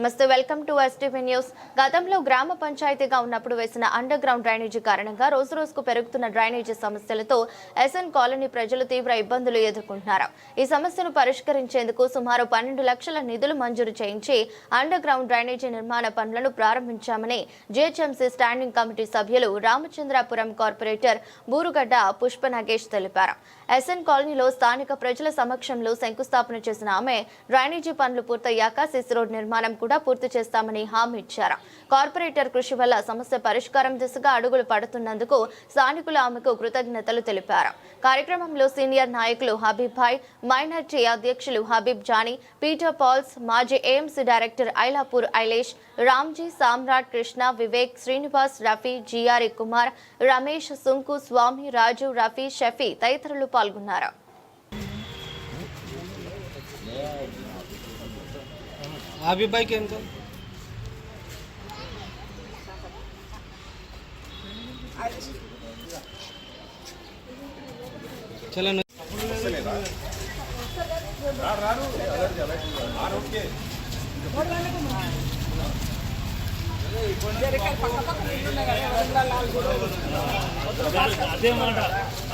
నమస్తే welcome to STV news గతంలో గ్రామ పంచాయతీగా ఉన్నప్పుడు వేసిన అండర్ గ్రౌండ్ డ్రైనేజీ కారణంగా రోజు రోజుకు పెరుగుతున్న డ్రైనేజీ సమస్యలతో ఎస్ఎన్ కాలనీ ప్రజలు తీవ్ర ఇబ్బందులు ఎదుర్కొంటున్నారు. ఈ సమస్యను పరిష్కరించేందుకు సుమారు పన్నెండు లక్షల నిధులు మంజూరు చేయించి అండర్ గ్రౌండ్ డ్రైనేజీ నిర్మాణ పనులను ప్రారంభించామని జీహెచ్ఎంసీ స్టాండింగ్ కమిటీ సభ్యులు రామచంద్రాపురం కార్పొరేటర్ బూరుగడ్డ పుష్ప నాగేష్ తెలిపారు ఎస్ఎన్ కాలనీలో స్థానిక ప్రజల సమక్షంలో శంకుస్థాపన చేసిన ఆమె డ్రైనేజీ పనులు పూర్తయ్యాక సిసి రోడ్ నిర్మాణం కూడా పూర్తి చేస్తామని హామీ ఇచ్చారు. కార్పొరేటర్ కృషి వల్ల సమస్య పరిష్కారం దిశగా అడుగులు పడుతున్నందుకు స్థానికులు ఆమెకు కృతజ్ఞతలు తెలిపారు. కార్యక్రమంలో సీనియర్ నాయకులు హబీబ్ భాయ్ మైనార్టీ అధ్యక్షులు హబీబ్ జానీ పీటర్ పాల్స్ మాజీ ఏఎంసీ డైరెక్టర్ ఐలాపూర్ ఐలేష్ రామ్జీ సామ్రాట్ కృష్ణ వివేక్ శ్రీనివాస్ రఫీ జిఆర్ఈ కుమార్ రమేష్ సుంకు స్వామి రాజు రఫీ షఫీ తదితరులు పాల్గొన్నారు. આભીભાઈ કેમ છો चला అదే మాట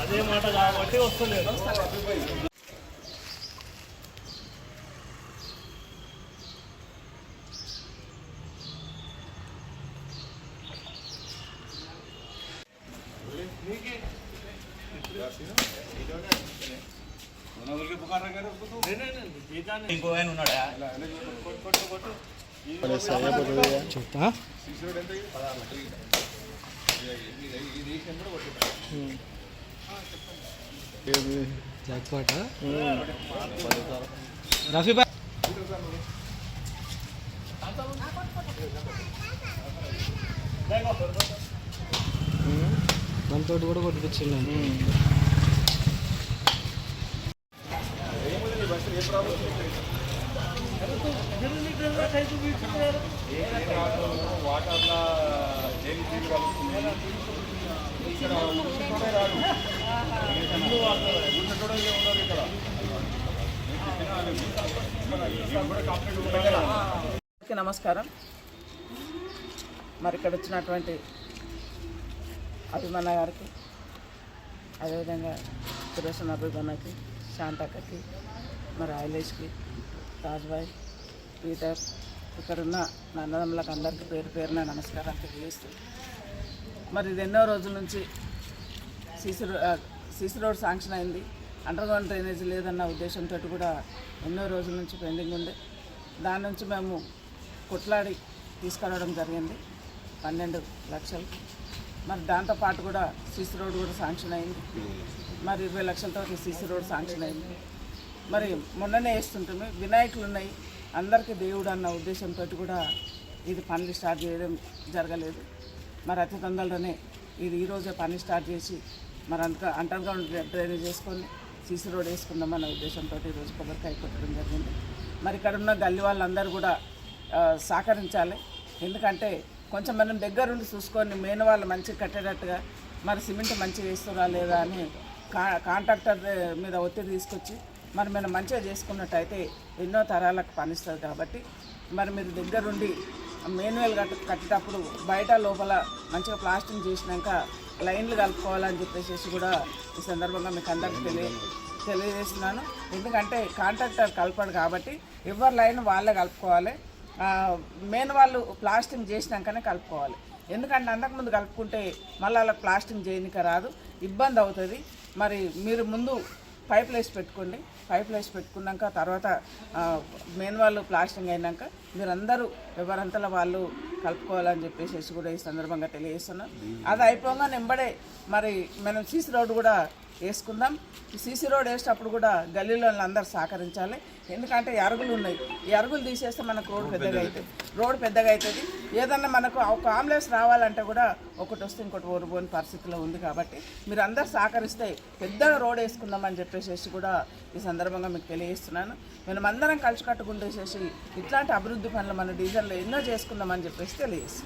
అదే మాట కాబట్టి వస్తలేదు ఇంకో ఆయన ఉన్నాడా చెప్తా జాక్పాట రఫీ భాయ్ దాంతో కూడా కొట్టిపించిండు అందరికీ నమస్కారం. మరి ఇక్కడ వచ్చినటువంటి అభిమన్న గారికి అదేవిధంగా సురేష్ అభిమన్నకి శాంతక్కకి మరి ఐలేష్కి రాజ్బాయ్ పీటర్ ఇక్కడున్న నా అన్నదమ్ములకు అందరికీ పేరు పేరున నమస్కారం తెలియజేస్తూ. మరి ఇది ఎన్నో రోజుల నుంచి సీసీ సీసీ రోడ్ శాంక్షన్ అయింది. అండర్గ్రౌండ్ డ్రైనేజ్ లేదన్న ఉద్దేశంతో కూడా ఎన్నో రోజుల నుంచి పెండింగ్ ఉంది. దాని నుంచి మేము కొట్లాడి తీసుకురావడం జరిగింది. పన్నెండు లక్షలు. మరి దాంతోపాటు కూడా సీసీ రోడ్ కూడా శాంక్షన్ అయింది. మరి ఇరవై లక్షలతో సీసీ రోడ్ శాంక్షన్ అయింది. మరి మొన్ననే వేస్తుంటాము. వినాయకులు ఉన్నాయి అందరికీ దేవుడు అన్న ఉద్దేశంతో కూడా ఇది పనులు స్టార్ట్ చేయడం జరగలేదు. మరి అతి తొందరలోనే ఇది ఈరోజే పని స్టార్ట్ చేసి మరి అంత అండర్ గ్రౌండ్ డ్రైనేజ్ చేసుకొని సీసీ రోడ్ వేసుకుందామన్న ఉద్దేశంతో ఈరోజు కొబ్బరికాయ కొట్టడం జరిగింది. మరి ఇక్కడ ఉన్న గల్లి వాళ్ళందరూ కూడా సహకరించాలి. ఎందుకంటే కొంచెం మనం దగ్గరుండి చూసుకొని మెయిన్ వాళ్ళు మంచిగా కట్టేటట్టుగా మరి సిమెంట్ మంచిగా వేస్తురా లేదా అని కా కాంట్రాక్టర్ మీద ఒత్తిడి తీసుకొచ్చి మరి మనం మంచిగా చేసుకున్నట్టయితే ఎన్నో తరాలకు పనిస్తుంది కాబట్టి మరి మీరు దగ్గరుండి మేన్యువల్ కట్ట కట్టేటప్పుడు బయట లోపల మంచిగా ప్లాస్టింగ్ చేసినాక లైన్లు కలుపుకోవాలని చెప్పేసి కూడా ఈ సందర్భంగా మీకు అందరికీ తెలియ తెలియజేస్తున్నాను. ఎందుకంటే కాంట్రాక్టర్ కలపడు కాబట్టి ఎవరి లైన్ వాళ్ళే కలుపుకోవాలి. మెయిన్ వాళ్ళు ప్లాస్టింగ్ చేసినాకనే కలుపుకోవాలి. ఎందుకంటే అంతకుముందు కలుపుకుంటే మళ్ళీ వాళ్ళకి ప్లాస్టింగ్ చేయనిక రాదు. ఇబ్బంది అవుతుంది. మరి మీరు ముందు పైప్ వేసి పెట్టుకోండి. పైప్ లైన్స్ పెట్టుకున్నాక తర్వాత మెయిన్ వాళ్ళు ప్లాస్టింగ్ అయినాక మీరందరూ ఎవరంతలా వాళ్ళు కలుపుకోవాలని చెప్పేసి కూడా ఈ సందర్భంగా తెలియజేస్తున్నాం. అది అయిపోగా నింబడే మరి మనం సీసీ రోడ్డు కూడా వేసుకుందాం. సీసీ రోడ్ వేసేటప్పుడు కూడా గల్లీలో అందరూ సహకరించాలి. ఎందుకంటే అరుగులు ఉన్నాయి. ఈ అరుగులు తీసేస్తే మనకు రోడ్ పెద్దగా అవుతుంది రోడ్ పెద్దగా అవుతుంది ఏదన్నా మనకు ఒక ఆంబులెన్స్ రావాలంటే కూడా ఒకటి వస్తే ఇంకోటి ఓడిపోని పరిస్థితిలో ఉంది కాబట్టి మీరు అందరు సహకరిస్తే పెద్దగా రోడ్ వేసుకుందామని చెప్పేసి కూడా ఈ సందర్భంగా మీకు తెలియజేస్తున్నాను. మనం అందరం కలిసి కట్టుకుంటేసేసి ఇట్లాంటి అభివృద్ధి పనులు మన డీజర్లో ఎన్నో చేసుకుందామని చెప్పేసి తెలియజేస్తున్నాను.